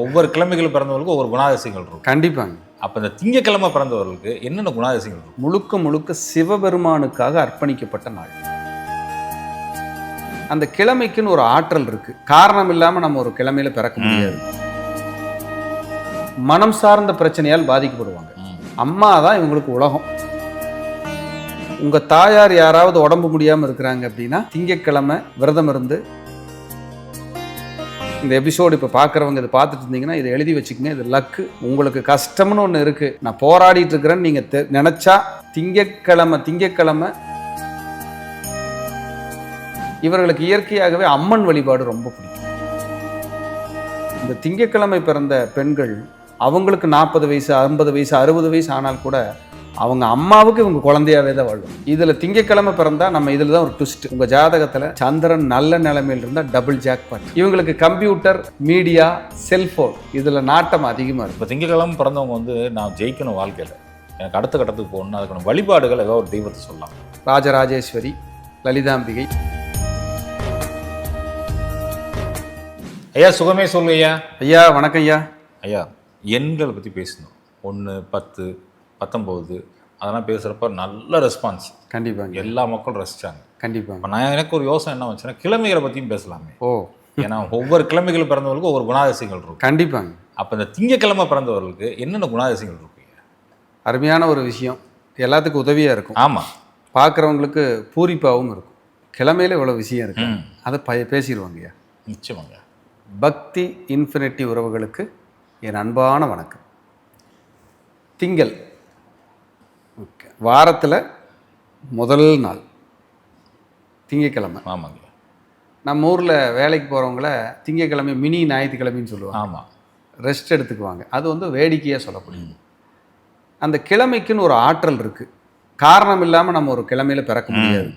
ஒவ்வொரு கிழமைகள் பிறந்தவர்களுக்கும் ஒவ்வொரு குணாதிசயங்கள் இருக்கும். கண்டிப்பாங்க. அப்போ இந்த திங்கக்கிழமை பிறந்தவர்களுக்கு என்னென்ன குணாதிசயங்கள் இருக்கும்? முழுக்க முழுக்க சிவபெருமானுக்காக அர்ப்பணிக்கப்பட்ட நாள். அந்த கிழமைக்குன்னு ஒரு ஆற்றல் இருக்கு. காரணம் இல்லாம நம்ம ஒரு கிழமையில பிறக்க முடியாது. மனம் சார்ந்த பிரச்சனையால் பாதிக்கப்படுவாங்க. அம்மா தான் இவங்களுக்கு உலகம். உங்க தாயார் யாராவது உடம்பு முடியாம இருக்கிறாங்க அப்படின்னா திங்கட்கிழமை விரதம் இருந்து இந்த எபிசோடு இப்போ பார்க்குறவங்க இதை பார்த்துட்டு இருந்தீங்கன்னா இதை எழுதி வச்சுக்கோங்க. இது லக்கு உங்களுக்கு கஷ்டம்னு ஒன்று இருக்கு. நான் போராடிட்டு இருக்கிறேன்னு நீங்கள் நினச்சா திங்கக்கிழமை திங்கக்கிழமை இவர்களுக்கு இயற்கையாகவே அம்மன் வழிபாடு ரொம்ப பிடிக்கும். இந்த திங்கட்கிழமை பிறந்த பெண்கள் அவங்களுக்கு நாற்பது வயசு ஐம்பது வயசு அறுபது வயசு ஆனால் கூட அவங்க அம்மாவுக்கு இவங்க குழந்தையாவே தான் வாழும். இதில் திங்கட்கிழமை பிறந்தா நம்ம இதில் தான் ஒரு ட்விஸ்ட் உங்கள் ஜாதகத்தில் சந்திரன் நல்ல நிலைமையில் இருந்தால் டபுள் ஜாக்பாட் இவங்களுக்கு கம்ப்யூட்டர் மீடியா செல்ஃபோன் இதில் நாட்டம் அதிகமாக இருக்கும் இப்போ திங்கக்கிழமை பிறந்தவங்க வந்து நான் ஜெயிக்கணும் வாழ்க்கையில். எனக்கு அடுத்த கட்டத்துக்கு போகணும் அதுக்கான வழிபாடுகள் ஏதோ ஒரு தெய்வத்தை சொல்லலாம். ராஜராஜேஸ்வரி லலிதாம்பிகை. ஐயா சுகமே சொல்லு ஐயா. ஐயா வணக்கம் ஐயா. ஐயா எண்களை பற்றி பேசணும். ஒன்று பத்து பத்தொம்போது அதெல்லாம் பேசுகிறப்ப நல்ல ரெஸ்பான்ஸ் கண்டிப்பாங்க. எல்லா மக்களும் ரசித்தாங்க கண்டிப்பாங்க. இப்போ நான் எனக்கு ஒரு யோசனை என்ன வந்துச்சுன்னா கிழமைகளை பற்றியும் பேசலாமே. ஓ. ஏன்னா ஒவ்வொரு கிழமைகள் பிறந்தவர்களுக்கும் ஒவ்வொரு குணாதிசயங்கள் இருக்கும். கண்டிப்பாங்க. அப்போ இந்த திங்கக்கிழமை பிறந்தவர்களுக்கு என்னென்ன குணாதிசயங்கள் இருக்கு அருமையான ஒரு விஷயம். எல்லாத்துக்கும் உதவியாக இருக்கும். ஆமாம் பார்க்குறவங்களுக்கு பூரிப்பாகவும் இருக்கும். கிழமையில இவ்வளோ விஷயம் இருக்கு. அதை ப பேசிடுவாங்கய்யா நிச்சயமாங்க. பக்தி இன்ஃபினிட்டி உறவுகளுக்கு என் அன்பான வணக்கம். திங்கள் ஓகே. வாரத்தில் முதல் நாள் திங்கக்கிழமை. ஆமாங்க. நம்ம ஊரில் வேலைக்கு போகிறவங்கள திங்கக்கிழமை மினி ஞாயிற்றுக்கிழமைன்னு சொல்லுவாங்க. ஆமாம் ரெஸ்ட் எடுத்துக்குவாங்க. அது வந்து வேடிக்கையாக சொல்லக்கூடியது அந்த கிழமைக்குன்னு ஒரு ஆற்றல் இருக்குது காரணம் இல்லாமல் நம்ம ஒரு கிழமையில பிறக்க முடியாது.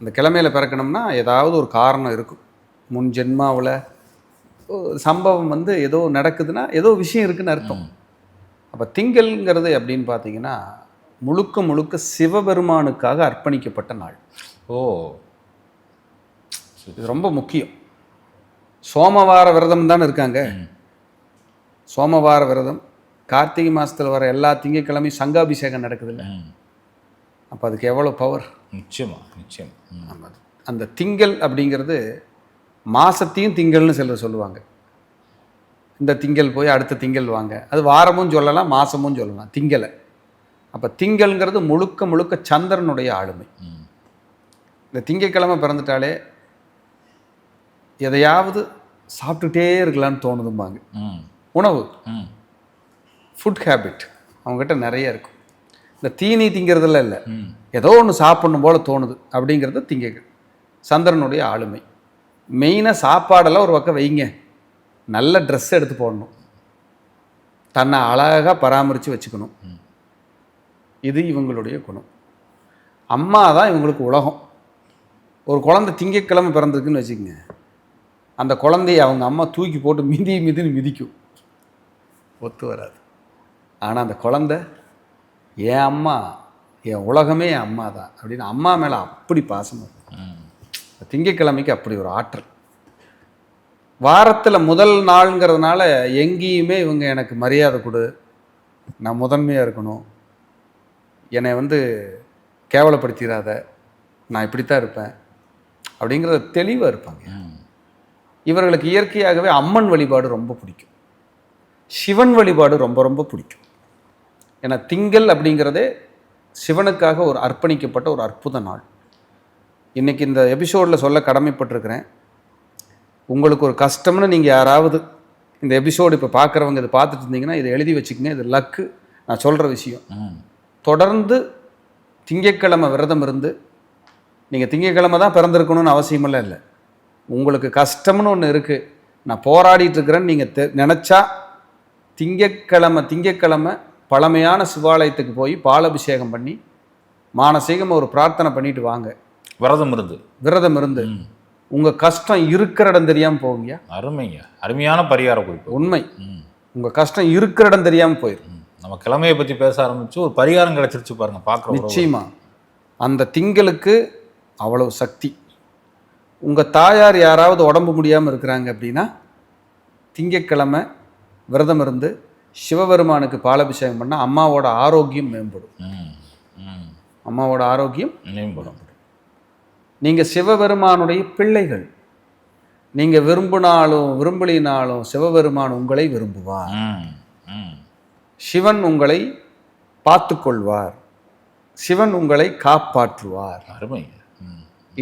அந்த கிழமையில பிறக்கணும்னா ஏதாவது ஒரு காரணம் இருக்கும். முன் ஜென்மாவில் சம்பவம் வந்து ஏதோ நடக்குதுன்னா ஏதோ விஷயம் இருக்குன்னு அர்த்தம். அப்போ திங்கள்ங்கிறது அப்படின்னு பார்த்தீங்கன்னா முழுக்க முழுக்க சிவபெருமானுக்காக அர்ப்பணிக்கப்பட்ட நாள். ஓ. இது ரொம்ப முக்கியம். சோமவார விரதம் தான் இருக்காங்க. சோமவார விரதம் கார்த்திகை மாதத்தில் வர எல்லா திங்கட்கிழமையும் சங்காபிஷேகம் நடக்குதுல்ல. அப்போ அதுக்கு எவ்வளோ பவர் நிச்சயமா நிச்சயம். ஆமாம் அந்த திங்கள் அப்படிங்கிறது மாசத்தையும் திங்கள்னு சிலர் சொல்லுவாங்க. இந்த திங்கள் போய் அடுத்த திங்கள் வாங்க. அது வாரமும் சொல்லலாம் மாசமும் சொல்லலாம் திங்களை அப்போ திங்கள்ங்கிறது முழுக்க முழுக்க சந்திரனுடைய ஆளுமை. இந்த திங்கக்கிழமை பிறந்துட்டாலே எதையாவது சாப்பிட்டுட்டே இருக்கலாம்னு தோணுதும்பாங்க. உணவு. ஃபுட் ஹேபிட் அவங்ககிட்ட நிறைய இருக்கும். இந்த தீனி திங்கிறதுல இல்லை. ஏதோ ஒன்று சாப்பிடணும் போல தோணுது. அப்படிங்கிறது திங்ககள் சந்திரனுடைய ஆளுமை. மெயினாக சாப்பாடெல்லாம் ஒரு பக்கம் வைங்க. நல்ல ட்ரெஸ் எடுத்து போடணும். தன்னை அழகாக பராமரித்து வச்சுக்கணும். இது இவங்களுடைய குணம். அம்மா தான் இவங்களுக்கு உலகம். ஒரு குழந்தை திங்கக்கிழமை பிறந்திருக்குன்னு வச்சுக்கோங்க. அந்த குழந்தைய அவங்க அம்மா தூக்கி போட்டு மிதி மிதின்னு மிதிக்கும். ஒத்து வராது. ஆனால் அந்த குழந்தை என் அம்மா என் உலகமே என் அம்மா தான் அப்படின்னு அம்மா மேலே அப்படி பாசம் இருக்கும். திங்கக்கிழமைக்கு அப்படி ஒரு ஆற்றல். வாரத்தில் முதல் நாளுங்கிறதுனால எங்கேயுமே இவங்க எனக்கு மரியாதை கொடு. நான் முதன்மையாக இருக்கணும். என்னை வந்து கேவலப்படுத்திடாத நான் இப்படித்தான் இருப்பேன் அப்படிங்கிறத தெளிவாக இருப்பாங்க. இவர்களுக்கு இயற்கையாகவே அம்மன் வழிபாடு ரொம்ப பிடிக்கும். சிவன் வழிபாடு ரொம்ப ரொம்ப பிடிக்கும். ஏன்னா திங்கள் அப்படிங்கிறதே சிவனுக்காக ஒரு அர்ப்பணிக்கப்பட்ட ஒரு அற்புத நாள். இன்னைக்கு இந்த எபிசோடில் சொல்ல கடமைப்பட்டிருக்கிறேன். உங்களுக்கு ஒரு கஷ்டம்னு நீங்கள் யாராவது இந்த எபிசோடு இப்போ பார்க்குறவங்க இதை பார்த்துட்டு இருந்தீங்கன்னா இதை எழுதி வச்சுக்கங்க இது லக்கு. நான் சொல்கிற விஷயம். தொடர்ந்து திங்கட்கிழமை விரதம் இருந்து நீங்கள் திங்கட்கிழமை தான் பிறந்திருக்கணும்னு அவசியமெல்லாம் இல்லை. உங்களுக்கு கஷ்டம்னு ஒன்று இருக்குது நான் போராடிட்டு இருக்கிறேன்னு நீங்கள் தெ நினச்சா திங்கட்கிழமை திங்கட்கிழமை பழமையான சிவாலயத்துக்கு போய் பாலாபிஷேகம் பண்ணி மானசீகமாக ஒரு பிரார்த்தனை பண்ணிட்டு வாங்க. விரதம் இருந்து. விரதம் இருந்து. உங்கள் கஷ்டம் இருக்கிற இடம் தெரியாமல் போவீங்க. அருமைங்க. அருமையான பரிகார குறிப்பு. உண்மை. உங்கள் கஷ்டம் இருக்கிற இடம் தெரியாமல் போயிடும். நம்ம கிழமையை பற்றி பேச ஆரம்பிச்சு ஒரு பரிகாரம் கிடைச்சிருச்சு பாருங்க பார்க்குற நிச்சயமா. அந்த திங்களுக்கு அவ்வளவு சக்தி. உங்கள் தாயார் யாராவது உடம்பு முடியாமல் இருக்கிறாங்க அப்படின்னா திங்கட்கிழமை விரதம் இருந்து சிவபெருமானுக்கு பாலாபிஷேகம் பண்ணால் அம்மாவோட ஆரோக்கியம் மேம்படும். அம்மாவோட ஆரோக்கியம் மேம்படும். நீங்கள் சிவபெருமானுடைய பிள்ளைகள். நீங்கள் விரும்பினாலும் விரும்பலினாலும் சிவபெருமான் உங்களை விரும்புவார். சிவன் உங்களை பார்த்துக்கொள்வார். சிவன் உங்களை காப்பாற்றுவார். அருமை.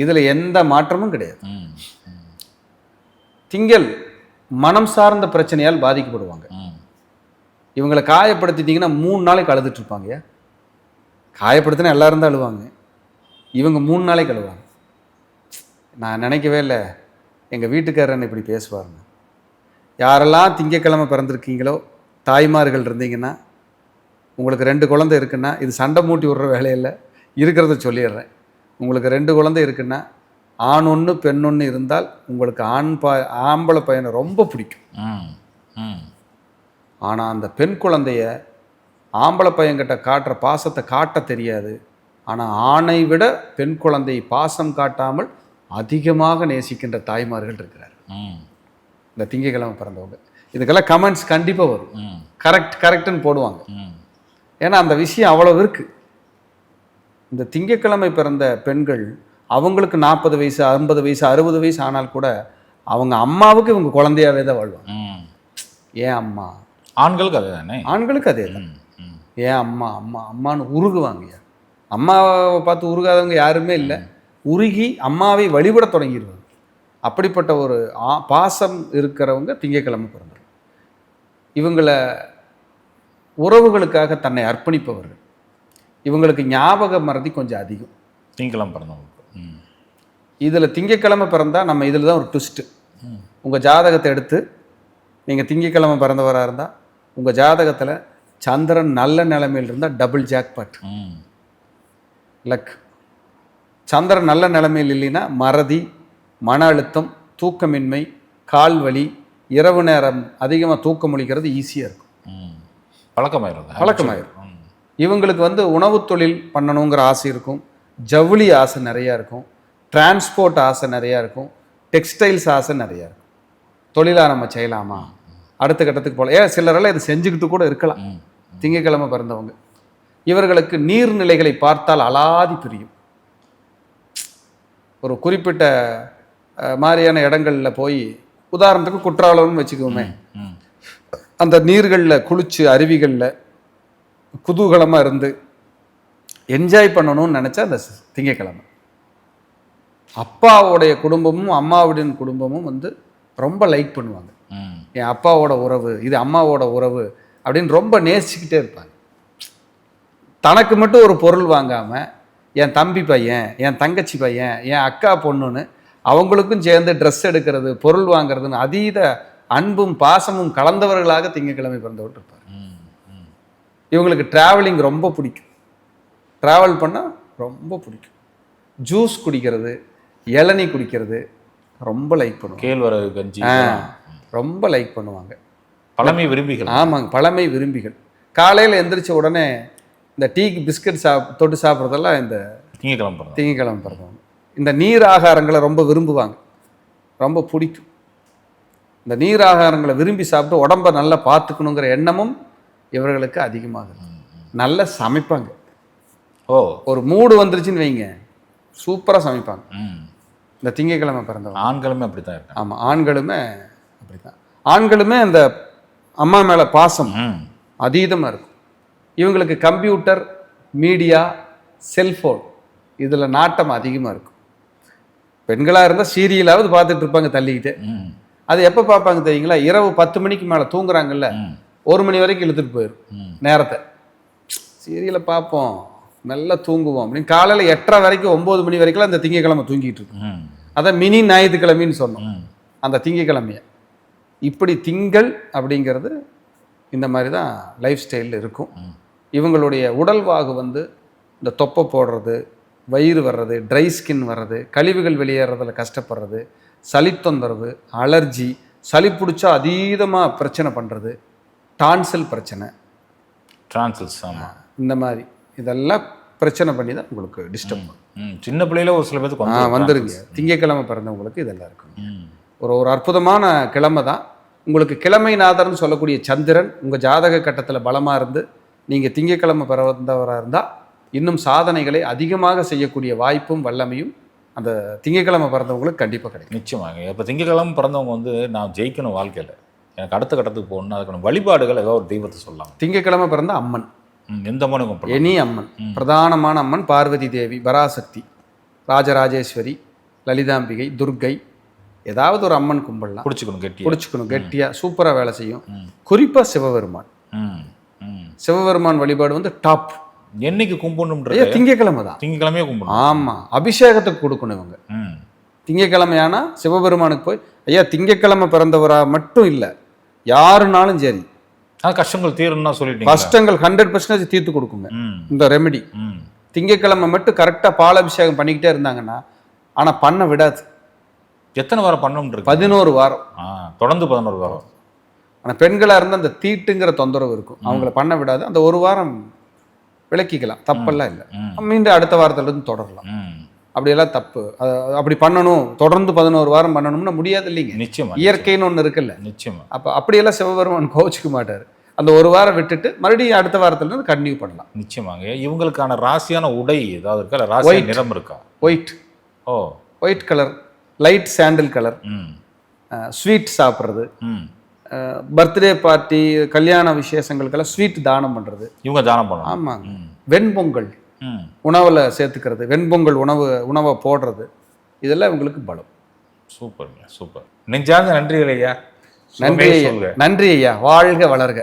இதில் எந்த மாற்றமும் கிடையாது. திங்கள் மனம் சார்ந்த பிரச்சனையால் பாதிக்கப்படுவாங்க. இவங்களை காயப்படுத்திட்டீங்கன்னா மூணு நாளைக்கு அழுதுட்டு இருப்பாங்க. காயப்படுத்தினா எல்லாரும் தான் அழுவாங்க. இவங்க மூணு நாளைக்கு அழுவாங்க. நான் நினைக்கவே இல்லை. எங்கள் வீட்டுக்காரன் இப்படி பேசுவாருங்க யாரெல்லாம் திங்கக்கிழமை பிறந்திருக்கீங்களோ தாய்மார்கள் இருந்தீங்கன்னா உங்களுக்கு ரெண்டு குழந்தை இருக்குன்னா இது சண்டை மூட்டி விடுற வேலையில்லை. இருக்கிறத சொல்லிடுறேன். உங்களுக்கு ரெண்டு குழந்தை இருக்குன்னா ஆண் ஒன்று பெண் ஒன்று இருந்தால் உங்களுக்கு ஆண் பா ஆம்பளை பையனை ரொம்ப பிடிக்கும். ஆனால் அந்த பெண் குழந்தைய ஆம்பளை பையன்கிட்ட காட்டுற பாசத்தை காட்ட தெரியாது. ஆனால் ஆணை விட பெண் குழந்தையை பாசம் காட்டாமல் அதிகமாக நேசிக்கின்ற தாய்மார்கள் இருக்கிறார் இந்த திங்கக்கிழமை பிறந்தவங்க. இதுக்கெல்லாம் கமெண்ட்ஸ் கண்டிப்பாக வரும். கரெக்ட் கரெக்டுன்னு போடுவாங்க. ஏன்னா அந்த விஷயம் அவ்வளோ இருக்கு. இந்த திங்கக்கிழமை பிறந்த பெண்கள் அவங்களுக்கு நாற்பது வயசு ஐம்பது வயசு அறுபது வயசு ஆனால் கூட அவங்க அம்மாவுக்கு இவங்க குழந்தையாவே தான் வாழ்வாங்க. ஏன் அம்மா? ஆண்களுக்கு அதே தானே ஆண்களுக்கு அதே தான். ஏன் அம்மா அம்மா அம்மான்னு உருகுவாங்க அம்மாவை பார்த்து உருகாதவங்க யாருமே இல்லை. உருகி அம்மாவை வழிபட தொடங்கிடுவாங்க. அப்படிப்பட்ட ஒரு ஆ- பாசம் இருக்கிறவங்க திங்கக்கிழமை பிறந்தவர் இவங்கள உறவுகளுக்காக தன்னை அர்ப்பணிப்பவர்கள் இவங்களுக்கு ஞாபக மறதி கொஞ்சம் அதிகம். திங்கக்கிழமை பிறந்தவங்களுக்கு. ம். இதில் திங்கக்கிழமை பிறந்தா நம்ம இதில் தான் ஒரு ட்விஸ்ட்டு உங்கள் ஜாதகத்தை எடுத்து நீங்கள் திங்கக்கிழமை பிறந்தவராக இருந்தால் உங்கள் ஜாதகத்தில் சந்திரன் நல்ல நிலைமையில் இருந்தால் டபுள் ஜாக்பாட் லக் சந்திரன் நல்ல நிலைமையில் இல்லைன்னா மறதி மன அழுத்தம் தூக்கமின்மை கால் வலி இரவு நேரம் அதிகமாக தூக்கம் முழிக்கிறது ஈஸியாக இருக்கும். பழக்கமாயிரும். பழக்கமாயிரும். இவங்களுக்கு வந்து உணவுத் தொழில் பண்ணணுங்கிற ஆசை இருக்கும். ஜவுளி ஆசை நிறையா இருக்கும். டிரான்ஸ்போர்ட் ஆசை நிறையா இருக்கும். டெக்ஸ்டைல்ஸ் ஆசை நிறையா இருக்கும். தொழிலாக நம்ம செய்யலாமா? அடுத்த கட்டத்துக்கு போகலாம். ஏன் சிலரெல்லாம் இதை செஞ்சுக்கிட்டு கூட இருக்கலாம். திங்கக்கிழமை பிறந்தவங்க. இவர்களுக்கு நீர்நிலைகளை பார்த்தால் அலாதி பிரியும். ஒரு குறிப்பிட்ட மாதிரியான இடங்கள்ல போய் உதாரணத்துக்கு குற்றாலம்னு வச்சுக்கோமே. அந்த நீர்களில் குளிச்சு அருவிகளில் குதூகலமாக இருந்து என்ஜாய் பண்ணணும்னு நினச்சா அந்த திங்கட்கிழமை அப்பாவுடைய குடும்பமும் அம்மாவுடைய குடும்பமும் வந்து ரொம்ப லைக் பண்ணுவாங்க. என் அப்பாவோட உறவு இது அம்மாவோட உறவு அப்படின்னு ரொம்ப நேசிக்கிட்டே இருப்பாங்க. தனக்கு மட்டும் ஒரு பொருள் வாங்காமல் என் தம்பி பையன் என் தங்கச்சி பையன் என் அக்கா பொண்ணுன்னு அவங்களுக்கும் சேர்ந்து ட்ரெஸ் எடுக்கிறது பொருள் வாங்குறதுன்னு அதீத அன்பும் பாசமும் கலந்தவர்களாக திங்கக்கிழமை பிறந்தவர் இருப்பார் இவங்களுக்கு டிராவலிங் ரொம்ப பிடிக்கும். ட்ராவல் பண்ணால் ரொம்ப பிடிக்கும். ஜூஸ் குடிக்கிறது இளநீ குடிக்கிறது ரொம்ப லைக் பண்ணுவாங்க. கேழ்வரகு கஞ்சி. ரொம்ப லைக் பண்ணுவாங்க. பழமை விரும்பிகள். ஆமாங்க பழமை விரும்பிகள். காலையில் எந்திரிச்ச உடனே இந்த டீக்கு பிஸ்கட் சாப் தொட்டு சாப்பிட்றதெல்லாம் இந்த திங்கக்கிழமை திங்கக்கிழமை பிறந்தவங்க. இந்த நீர் ஆகாரங்களை ரொம்ப விரும்புவாங்க. ரொம்ப பிடிக்கும். இந்த நீர் ஆகாரங்களை விரும்பி சாப்பிட்டு உடம்ப நல்லா பார்த்துக்கணுங்கிற எண்ணமும் இவர்களுக்கு அதிகமாக நல்லா சமைப்பாங்க. ஓ. ஒரு மூடு வந்துருச்சுன்னு வைங்க. சூப்பராக சமைப்பாங்க. இந்த திங்கக்கிழமை பிறந்தவங்க. ஆண்களுமே அப்படித்தான் இருக்காங்க. ஆமாம் ஆண்களுமே அப்படிதான் ஆண்களுமே அந்த அம்மா மேலே பாசம் அதீதமாக இருக்கும். இவங்களுக்கு கம்ப்யூட்டர் மீடியா செல்ஃபோன் இதில் நாட்டம் அதிகமாக இருக்கும். பெண்களாக இருந்தால் சீரியலாவது பார்த்துட்டு இருப்பாங்க தள்ளிக்கிட்டு. அது எப்போ பார்ப்பாங்க தெரியுங்களா? இரவு பத்து மணிக்கு மேலே தூங்குறாங்கல்ல. ஒரு மணி வரைக்கும் இழுத்துட்டு போயிடும் நேரத்தை. சீரியலை பார்ப்போம். நல்லா தூங்குவோம் அப்படின்னு காலையில் எட்டரை வரைக்கும் ஒம்பது மணி வரைக்கும் அந்த திங்கக்கிழமை தூங்கிட்டு இருக்கும். ம். அதை மினி ஞாயிற்றுக்கிழமைன்னு சொன்னோம். அந்த திங்கக்கிழமைய. இப்படி திங்கள் அப்படிங்கிறது இந்த மாதிரி தான் லைஃப் ஸ்டைலில் இருக்கும். இவங்களுடைய உடல்வாகு வந்து இந்த தொப்பை போடுறது வயிறு வர்றது ட்ரை ஸ்கின் வர்றது கழிவுகள் வெளியேறதுல கஷ்டப்படுறது சளி தொந்தரவு அலர்ஜி சளி பிடிச்சா அதீதமாக பிரச்சனை பண்ணுறது டான்சல் பிரச்சனை. டிரான்சில்ஸ் ஆமாம் இந்த மாதிரி. இதெல்லாம் பிரச்சனை பண்ணி தான் உங்களுக்கு டிஸ்டர்ப் சின்ன பிள்ளையில ஒரு சில பேருக்கு வந்துருங்க. திங்கக்கிழமை பிறந்தவங்களுக்கு இதெல்லாம் இருக்கும். ஒரு ஒரு அற்புதமான கிழமை தான். உங்களுக்கு கிழமைநாதர்னு சொல்லக்கூடிய சந்திரன் உங்கள் ஜாதக கட்டத்தில் பலமாக இருந்து நீங்கள் திங்கக்கிழமை பிறந்தவராக இருந்தால் இன்னும் சாதனைகளை அதிகமாக செய்யக்கூடிய வாய்ப்பும் வல்லமையும் அந்த திங்கக்கிழமை பிறந்தவங்களுக்கு கண்டிப்பாக கிடைக்கும். நிச்சயமாங்க. இப்போ திங்கக்கிழமை பிறந்தவங்க வந்து நான் ஜெயிக்கணும் வாழ்க்கையில். எனக்கு அடுத்த கட்டத்துக்கு போகணும் அதுக்கான வழிபாடுகள் ஏதோ ஒரு தெய்வத்தை சொல்லலாம்? திங்கக்கிழமை பிறந்த அம்மன். எந்த மனு கும்பிடலாம்? எனி அம்மன். பிரதானமான அம்மன் பார்வதி தேவி பராசக்தி ராஜராஜேஸ்வரி லலிதாம்பிகை துர்க்கை. ஏதாவது ஒரு அம்மன் கும்பிடலாம். பிடிச்சிக்கணும் கெட்டி பிடிச்சிக்கணும் கெட்டியாக சூப்பராக வேலை செய்யும். குறிப்பாக சிவபெருமான். சிவபெருமான் வழிபாடு வந்து டாப். என்னைக்கு ஐயா கும்பிடணுன்றது திங்கக்கிழமை தான். திங்கக்கிழமையே கும்பிடணும் ஆமாம் அபிஷேகத்துக்கு கொடுக்கணும் இவங்க. திங்கக்கிழமையானா சிவபெருமானுக்கு போய் ஐயா திங்கக்கிழமை பிறந்தவரா மட்டும் இல்லை யாருனாலும் சரி. கஷ்டங்கள் தீரணும்னா சொல்லிட்டீங்க கஷ்டங்கள் ஹண்ட்ரட் பர்சன்டேஜ் தீர்த்து கொடுக்குங்க. இந்த ரெமெடி திங்கக்கிழமை மட்டும் கரெக்டாக பாலாபிஷேகம் பண்ணிக்கிட்டே இருந்தாங்கன்னா ஆனால் பண்ண விடாது. எத்தனை வாரம் பண்ணணும் பதினோரு வாரம். தொடர்ந்து பதினோரு வாரம். ஆனால் பெண்களாக இருந்தால் அந்த தீட்டுங்கிற தொந்தரவு இருக்கும். அவங்கள பண்ண விடாது. அந்த ஒரு வாரம் விளக்கிக்கலாம். தப்பெல்லாம் இல்லை. மீண்டும் அடுத்த வாரத்துலேருந்து தொடரலாம். அப்படியெல்லாம் தப்பு. அப்படி பண்ணணும். தொடர்ந்து பதினோரு வாரம் பண்ணணும்னா முடியாது இல்லைங்க. நிச்சயமா இயற்கைன்னு ஒன்று இருக்குல்ல. நிச்சயமா. அப்போ அப்படியெல்லாம் சிவபெருமான் கோவிச்சுக்க மாட்டார். அந்த ஒரு வாரம் விட்டுட்டு மறுபடியும் அடுத்த வாரத்துலேருந்து கண்டினியூ பண்ணலாம். நிச்சயமாங்க. இவங்களுக்கான ராசியான உடை ஏதாவது இருக்கா? White. நிறம் இருக்கா? ஒயிட் ஓ. White colour light sandal colour sweet சாப்பிட்றது. பர்த்டே பார்ட்டி கல்யாண விசேஷங்களுக்கெல்லாம் ஸ்வீட் தானம் பண்ணுறது இவங்க தானம் பண்ணணும். ஆமாங்க. வெண்பொங்கல் உணவில் சேர்த்துக்கிறது வெண்பொங்கல் உணவு உணவை போடுறது இதெல்லாம் இவங்களுக்கு பலம். சூப்பருங்க சூப்பர். நெஞ்சார்ந்த நன்றிகள் ஐயா. நன்றி நன்றி ஐயா. வாழ்க வளர்க.